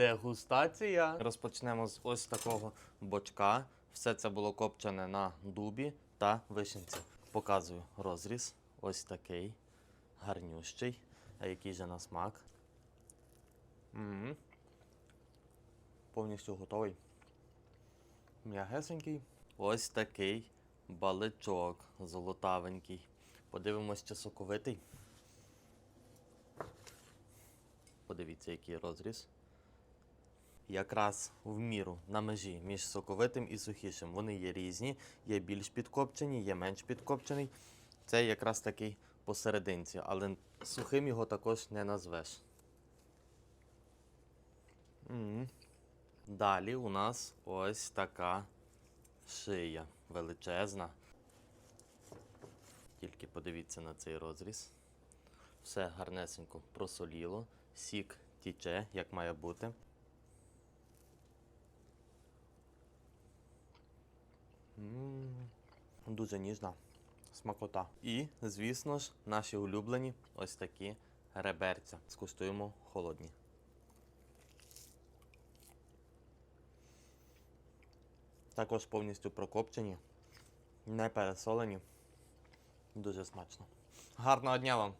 Дегустація. Розпочнемо з ось такого бочка. Все це було копчене на дубі та вишенці. Показую розріз. Ось такий. Гарнющий. А який же на смак. м Повністю готовий. М'ягесенький. Ось такий баличок золотавенький. Подивимось, чи соковитий. Подивіться, який розріз. Якраз в міру на межі між соковитим і сухішим. Вони є різні, є більш підкопчені, є менш підкопчений. Це якраз такий посерединці, але сухим його також не назвеш. Далі у нас ось така шия величезна. Тільки подивіться на цей розріз. Все гарнесенько просоліло, сік тіче, як має бути. Дуже ніжна смакота. І, звісно ж, наші улюблені ось такі реберця. Скуштуємо холодні. Також повністю прокопчені, не пересолені. Дуже смачно. Гарного дня вам!